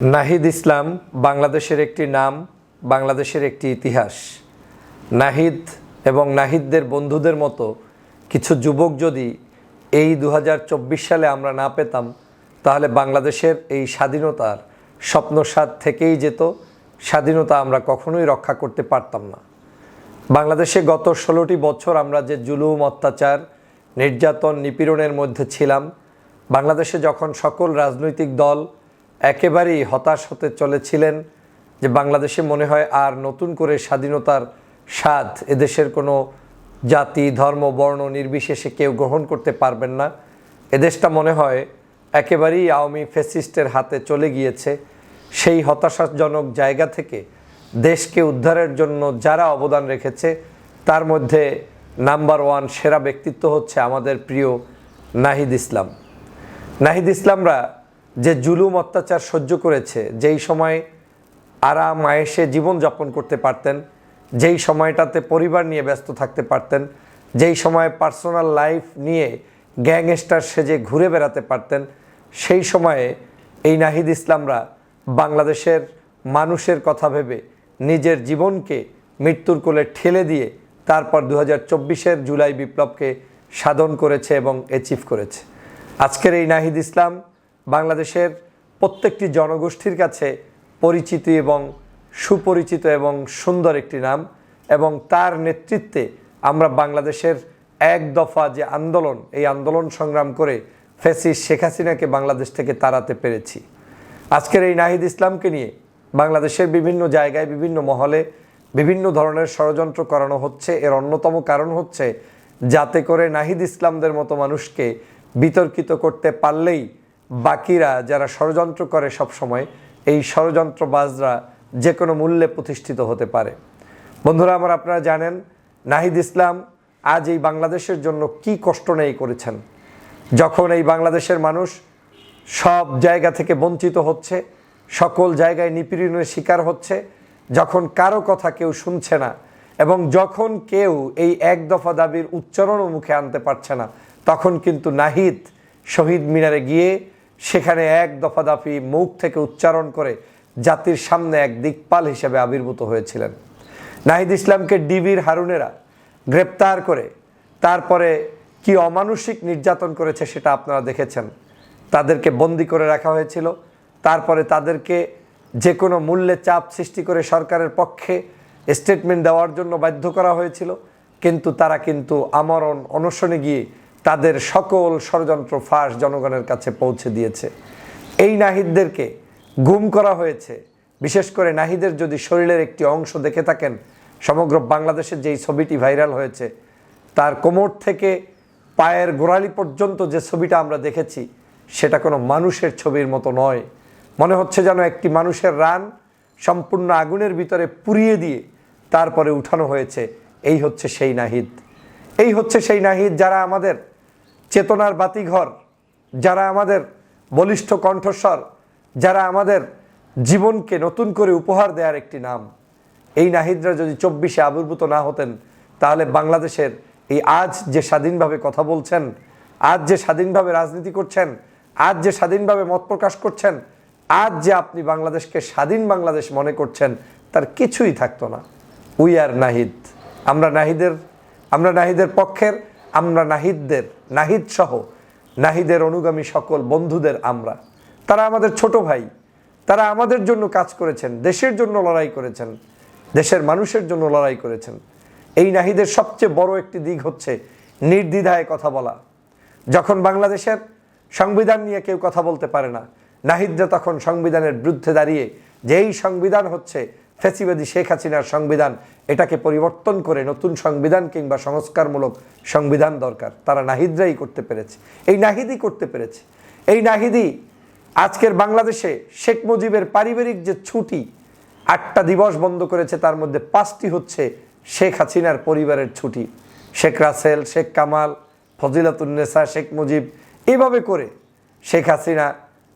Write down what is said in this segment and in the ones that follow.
নাহিদ ইসলাম বাংলাদেশের একটি নাম, বাংলাদেশের একটি ইতিহাস। নাহিদ এবং নাহিদদের বন্ধুদের মতো কিছু যুবক যদি এই দু হাজার চব্বিশ সালে আমরা না পেতাম, তাহলে বাংলাদেশের এই স্বাধীনতার স্বপ্নসাদ থেকেই যেত, স্বাধীনতা আমরা কখনোই রক্ষা করতে পারতাম না। বাংলাদেশে গত ষোলোটি বছর আমরা যে জুলুম, অত্যাচার, নির্যাতন, নিপীড়নের মধ্যে ছিলাম, বাংলাদেশে যখন সকল রাজনৈতিক দল একেবারেই হতাশ হতে চলেছিলেন যে বাংলাদেশে মনে হয় আর নতুন করে স্বাধীনতার স্বাদ এদেশের কোনো জাতি, ধর্ম, বর্ণ নির্বিশেষে কেউ গ্রহণ করতে পারবেন না। এদেশটা মনে হয় একেবারেই আওয়ামী ফেসিস্টের হাতে চলে গিয়েছে। সেই হতাশাজনক জায়গা থেকে দেশকে উদ্ধারের জন্য যারা অবদান রেখেছে, তার মধ্যে নাম্বার ওয়ান সেরা ব্যক্তিত্ব হচ্ছে আমাদের প্রিয় নাহিদ ইসলাম। নাহিদ ইসলামরা যে জুলুম অত্যাচার সহ্য করেছে, যেই সময় আরাম আয়েসে জীবনযাপন করতে পারতেন, যেই সময়টাতে পরিবার নিয়ে ব্যস্ত থাকতে পারতেন, যেই সময় পার্সোনাল লাইফ নিয়ে গ্যাংস্টার সেজে ঘুরে বেড়াতে পারতেন, সেই সময়ে এই নাহিদ ইসলামরা বাংলাদেশের মানুষের কথা ভেবে নিজের জীবনকে মৃত্যুর কোলে ঠেলে দিয়ে তারপর দু হাজার জুলাই বিপ্লবকে সাধন করেছে এবং অ্যাচিভ করেছে। আজকের এই নাহিদ ইসলাম বাংলাদেশের প্রত্যেকটি জনগোষ্ঠীর কাছে পরিচিত এবং সুপরিচিত এবং সুন্দর একটি নাম, এবং তার নেতৃত্বে আমরা বাংলাদেশের এক দফা যে আন্দোলন, এই আন্দোলন সংগ্রাম করে ফেসিস শেখ হাসিনাকে বাংলাদেশ থেকে তাড়াতে পেরেছি। আজকের এই নাহিদ ইসলামকে নিয়ে বাংলাদেশের বিভিন্ন জায়গায়, বিভিন্ন মহলে বিভিন্ন ধরনের ষড়যন্ত্র করানো হচ্ছে। এর অন্যতম কারণ হচ্ছে, যাতে করে নাহিদ ইসলামদের মতো মানুষকে বিতর্কিত করতে পারলেই বাকিরা যারা ষড়যন্ত্র করে সব সময়, এই ষড়যন্ত্রবাজরা যে কোনো মূল্যে প্রতিষ্ঠিত হতে পারে। বন্ধুরা, আমার আপনারা জানেন, নাহিদ ইসলাম আজ এই বাংলাদেশের জন্য কি কষ্ট নেই করেছেন। যখন এই বাংলাদেশের মানুষ সব জায়গা থেকে বঞ্চিত হচ্ছে, সকল জায়গায় নিপীড়নের শিকার হচ্ছে, যখন কারও কথা কেউ শুনছে না এবং যখন কেউ এই এক দফা দাবির উচ্চারণও মুখে আনতে পারছে না, তখন কিন্তু নাহিদ শহীদ মিনারে গিয়ে সেখানে এক দফা দাফি মুখ থেকে উচ্চারণ করে জাতির সামনে এক দিকপাল হিসেবে আবির্ভূত হয়েছিলেন। নাহিদ ইসলামকে ডিবির হারুনেরা গ্রেপ্তার করে তারপরে কি অমানসিক নির্যাতন করেছে সেটা আপনারা দেখেছেন। তাদেরকে বন্দি করে রাখা হয়েছিল। তারপরে তাদেরকে যে কোনো মূল্যে চাপ সৃষ্টি করে সরকারের পক্ষে স্টেটমেন্ট দেওয়ার জন্য বাধ্য করা হয়েছিল। কিন্তু তারা কিন্তু আমরণ, অনশনে গিয়ে তাদের সকল ষড়যন্ত্র ফাঁস জনগণের কাছে পৌঁছে দিয়েছে। এই নাহিদদেরকে গুম করা হয়েছে। বিশেষ করে নাহিদের যদি শরীরের একটি অংশ দেখে থাকেন, সমগ্র বাংলাদেশের যেই ছবিটি ভাইরাল হয়েছে, তার কোমর থেকে পায়ের গোড়ালি পর্যন্ত যে ছবিটা আমরা দেখেছি, সেটা কোনো মানুষের ছবির মতো নয়। মনে হচ্ছে যেন একটি মানুষের রান সম্পূর্ণ আগুনের ভিতরে পুড়িয়ে দিয়ে তারপরে উঠানো হয়েছে। এই হচ্ছে সেই নাহিদ। এই হচ্ছে সেই নাহিদ যারা আমাদের চেতনার বাতিঘর, যারা আমাদের বলিষ্ঠ কণ্ঠস্বর, যারা আমাদের জীবনকে নতুন করে উপহার দেওয়ার একটি নাম। এই নাহিদরা যদি চব্বিশে আবির্ভূত না হতেন, তাহলে বাংলাদেশের এই আজ যে স্বাধীনভাবে কথা বলছেন, আজ যে স্বাধীনভাবে রাজনীতি করছেন, আজ যে স্বাধীনভাবে মত প্রকাশ করছেন, আজ যে আপনি বাংলাদেশকে স্বাধীন বাংলাদেশ মনে করছেন, তার কিছুই থাকতো না। We are Nahid. আমরা নাহিদের আমরা নাহিদের পক্ষের আমরা নাহিদদের নাহিদ সহ নাহিদের অনুগামী সকল বন্ধুদের আমরা। তারা আমাদের ছোট ভাই, তারা আমাদের জন্য কাজ করেছেন, দেশের জন্য লড়াই করেছেন, দেশের মানুষের জন্য লড়াই করেছেন। এই নাহিদের সবচেয়ে বড় একটি দিক হচ্ছে নির্দ্বিধায় কথা বলা। যখন বাংলাদেশের সংবিধান নিয়ে কেউ কথা বলতে পারে না, নাহিদরা তখন সংবিধানের বিরুদ্ধে দাঁড়িয়ে যে এই সংবিধান হচ্ছে ফেসিবাদী শেখ হাসিনার সংবিধান এটাকে পরিবর্তন করে নতুন সংবিধান কিংবা সংস্কারমূলক সংবিধান দরকার। তারা নাহিদরাই করতে পেরেছে। এই নাহিদই করতে পেরেছে। এই নাহিদি আজকের বাংলাদেশে শেখ মুজিবের পারিবারিক যে ছুটি, আটটা দিবস বন্ধ করেছে, তার মধ্যে পাঁচটি হচ্ছে শেখ হাসিনার পরিবারের ছুটি। শেখ রাসেল, শেখ কামাল ফজিলাতুন্নেসা শেখ মুজিব, এভাবে করে শেখ হাসিনা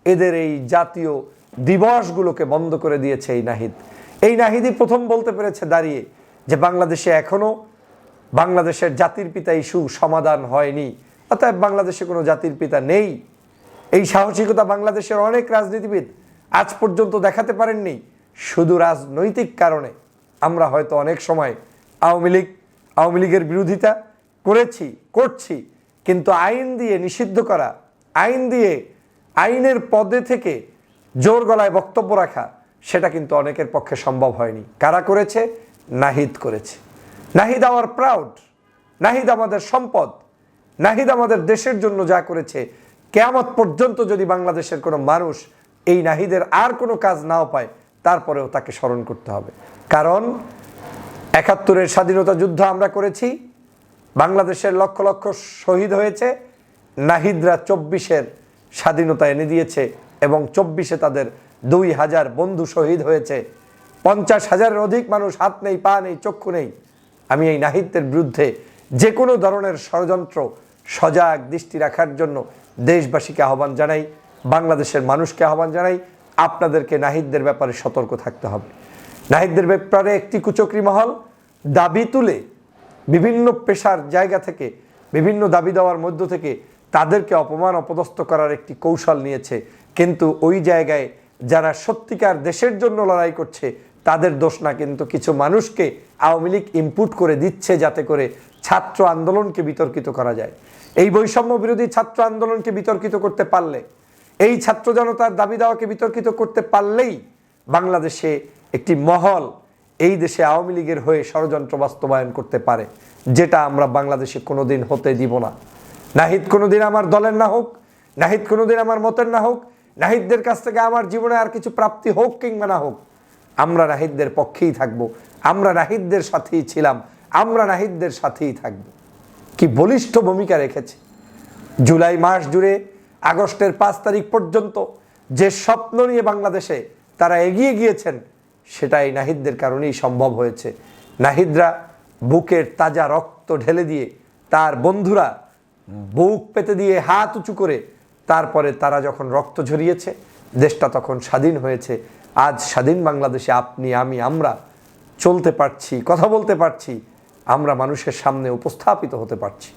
এদের এই জাতীয় দিবসগুলোকে বন্ধ করে দিয়েছে এই নাহিদ। এই নাহিদই প্রথম বলতে পেরেছে দাঁড়িয়ে যে বাংলাদেশে এখনও বাংলাদেশের জাতির পিতা ইস্যু সমাধান হয়নি। অতএব বাংলাদেশে কোনো জাতির পিতা নেই। এই সাহসিকতা বাংলাদেশের অনেক রাজনীতিবিদ আজ পর্যন্ত দেখাতে পারেননি শুধু রাজনৈতিক কারণে। আমরা হয়তো অনেক সময় আওয়ামী লীগ, আওয়ামী লীগের বিরোধিতা করেছি, করছি, কিন্তু আইন দিয়ে নিষিদ্ধ করা, আইন দিয়ে আইনের পদে থেকে জোর গলায় বক্তব্য রাখা সেটা কিন্তু অনেকের পক্ষে সম্ভব হয়নি। কারা করেছে? নাহিদ করেছে। নাহিদ আওয়ার প্রাউড নাহিদ আমাদের সম্পদ। নাহিদ আমাদের দেশের জন্য যা করেছে। কেয়ামত পর্যন্ত যদি বাংলাদেশের কোনো মানুষ এই নাহিদের আর কোনো কাজ নাও পায়, তারপরেও তাকে স্মরণ করতে হবে। কারণ একাত্তরের স্বাধীনতা যুদ্ধ আমরা করেছি, বাংলাদেশের লক্ষ লক্ষ শহীদ হয়েছে, নাহিদরা চব্বিশের স্বাধীনতা এনে দিয়েছে এবং চব্বিশে তাদের দুই হাজার বন্ধু শহীদ হয়েছে। পঞ্চাশ হাজারের অধিক মানুষ হাত নেই, পা নেই, চক্ষু নেই। আমি এই নাহিদদের বিরুদ্ধে যে কোনো ধরনের ষড়যন্ত্র সজাগ দৃষ্টি রাখার জন্য দেশবাসীকে আহ্বান জানাই, বাংলাদেশের মানুষকে আহ্বান জানাই, আপনাদেরকে নাহিদদের ব্যাপারে সতর্ক থাকতে হবে। নাহিদদের ব্যাপারে একটি কুচক্রি মহল, দাবি তুলে বিভিন্ন পেশার জায়গা থেকে, বিভিন্ন দাবি দেওয়ার মধ্য থেকে তাদেরকে অপমান অপদস্থ করার একটি কৌশল নিয়েছে। কিন্তু ওই জায়গায় যারা সত্যিকার দেশের জন্য লড়াই করছে, তাদের দোষ না, কিন্তু কিছু মানুষকে আওয়ামী লীগ ইনপুট করে দিচ্ছে যাতে করে ছাত্র আন্দোলনকে বিতর্কিত করা যায়। এই বৈষম্য বিরোধী ছাত্র আন্দোলনকে বিতর্কিত করতে পারলে, এই ছাত্র জনতার দাবি দাওয়াকে বিতর্কিত করতে পারলেই বাংলাদেশে একটি মহল এই দেশে আওয়ামী লীগের হয়ে ষড়যন্ত্র বাস্তবায়ন করতে পারে, যেটা আমরা বাংলাদেশে কোনোদিন হতে দিব না। নাহিদ কোনোদিন আমার দলের না হোক, নাহিদ কোনোদিন আমার মতের না হোক নাহিদদের কাছ থেকে আমার জীবনে আর কিছু প্রাপ্তি হোক কিংবা না হোক, আমরা নাহিদদের পক্ষেই থাকব। আমরা নাহিদদের সাথেই ছিলাম। আমরা নাহিদদের সাথেই থাকব। কি বলিষ্ঠ ভূমিকা রেখেছে। জুলাই মাস জুড়ে আগস্টের পাঁচ তারিখ পর্যন্ত যে স্বপ্ন নিয়ে বাংলাদেশে তারা এগিয়ে গিয়েছেন সেটা এই নাহিদদের কারণেই সম্ভব হয়েছে। নাহিদরা বুকের তাজা রক্ত ঢেলে দিয়ে তার বন্ধুরা বুক পেতে দিয়ে হাত উঁচু করে তারপরে তারা যখন রক্ত ঝরিয়েছে, দেশটা তখন স্বাধীন হয়েছে। আজ স্বাধীন বাংলাদেশে আপনি, আমি, আমরা চলতে পারছি, কথা বলতে পারছি, আমরা মানুষের সামনে উপস্থাপিত হতে পারছি।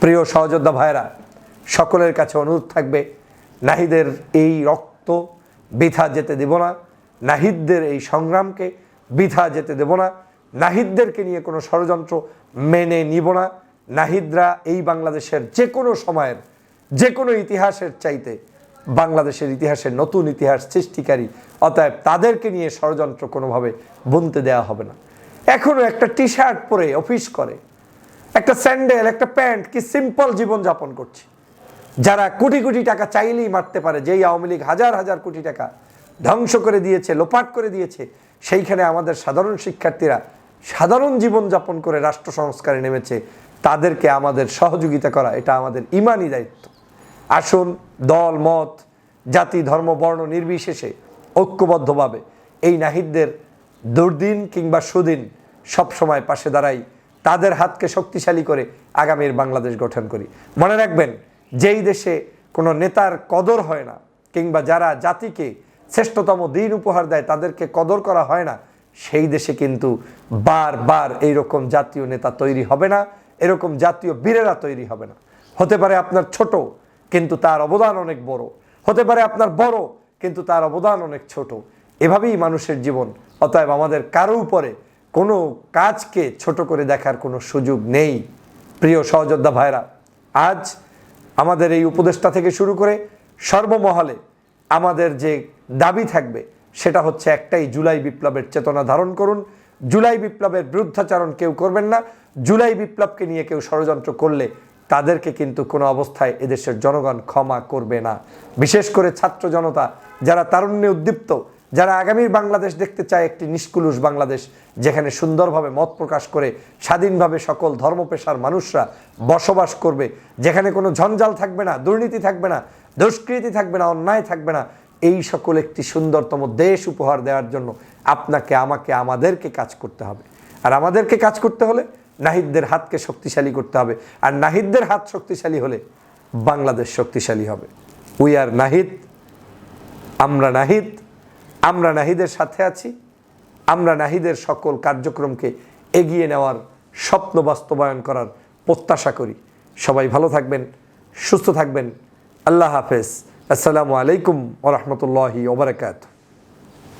প্রিয় সহযোদ্ধা ভাইরা সকলের কাছে অনুরোধ থাকবে, নাহিদের এই রক্ত বৃথা যেতে দেব না, নাহিদদের এই সংগ্রামকে বৃথা যেতে দেব না, নাহিদদেরকে নিয়ে কোনো ষড়যন্ত্র মেনে নিব না, নাহিদরা এই বাংলাদেশের যে কোনো সময়ের যে কোনো ইতিহাসের চাইতে বাংলাদেশের ইতিহাসের নতুন ইতিহাস সৃষ্টিকারী, অতএব তাদেরকে নিয়ে ষড়যন্ত্র কোনোভাবে বুনতে দেওয়া হবে না। এখনও একটা টি শার্ট পরে অফিস করে, একটা স্যান্ডেল, একটা প্যান্ট, কি সিম্পল জীবন যাপন করছে। যারা কোটি কোটি টাকা চাইলেই মারতে পারে, যেই আওয়ামী লীগ হাজার হাজার কোটি টাকা ধ্বংস করে দিয়েছে, লোপাট করে দিয়েছে, সেইখানে আমাদের সাধারণ শিক্ষার্থীরা সাধারণ জীবন যাপন করে রাষ্ট্র সংস্কারে নেমেছে, তাদেরকে আমাদের সহযোগিতা করা, এটা আমাদের ইমানই দায়িত্ব। আসুন দল, মত, জাতি, ধর্ম, বর্ণ নির্বিশেষে ঐক্যবদ্ধভাবে এই নাহিদদের দুর্দিন কিংবা সুদিন সবসময় পাশে দাঁড়াই, তাদের হাতকে শক্তিশালী করে আগামীর বাংলাদেশ গঠন করি। মনে রাখবেন, যেই দেশে কোনো নেতার কদর হয় না কিংবা যারা জাতিকে শ্রেষ্ঠতম দিন উপহার দেয়, তাদেরকে কদর করা হয় না, সেই দেশে কিন্তু বারবার এইরকম জাতীয় নেতা তৈরি হবে না, এরকম জাতীয় বীরেরা তৈরি হবে না। হতে পারে আপনার ছোট কিন্তু তার অবদান অনেক বড়। হতে পারে আপনার বড়, কিন্তু তার অবদান অনেক ছোট। এভাবেই মানুষের জীবন। অতএব আমাদের কারও উপরে কোনো কাজকে ছোট করে দেখার কোনো সুযোগ নেই। প্রিয় সহযোদ্ধা ভাইরা, আজ আমাদের এই উপদেষ্টা থেকে শুরু করে সর্বমহলে আমাদের যে দাবি থাকবে, সেটা হচ্ছে একটাই জুলাই বিপ্লবের চেতনা ধারণ করুন। জুলাই বিপ্লবের বিরুদ্ধাচারণ কেউ করবেন না। জুলাই বিপ্লবকে নিয়ে কেউ ষড়যন্ত্র করলে তাদেরকে কিন্তু কোনো অবস্থায় এদেশের জনগণ ক্ষমা করবে না। বিশেষ করে ছাত্র জনতা, যারা তারুণ্যে উদ্দীপ্ত, যারা আগামীর বাংলাদেশ দেখতে চায় একটি নিষ্কুলুষ বাংলাদেশ, যেখানে সুন্দরভাবে মত প্রকাশ করে স্বাধীনভাবে সকল ধর্মপেশার মানুষরা বসবাস করবে, যেখানে কোনো ঝঞ্ঝাল থাকবে না, দুর্নীতি থাকবে না, দুষ্কৃতি থাকবে না, অন্যায় থাকবে না, এই সকল একটি সুন্দরতম দেশ উপহার দেওয়ার জন্য আপনাকে, আমাকে, আমাদেরকে কাজ করতে হবে। আর আমাদেরকে কাজ করতে হলে নাহিদদের হাতকে শক্তিশালী করতে হবে। আর নাহিদদের হাত শক্তিশালী হলে বাংলাদেশ শক্তিশালী হবে। উই আর নাহিদ, আমরা নাহিদ, আমরা নাহিদের সাথে আছি, আমরা নাহিদের সকল কার্যক্রমকে এগিয়ে নেওয়ার স্বপ্ন বাস্তবায়ন করার প্রত্যাশা করি। সবাই ভালো থাকবেন, সুস্থ থাকবেন। আল্লাহ হাফেজ। আসসালামু আলাইকুম ওরহমতুল্লাহি ওবরাকাত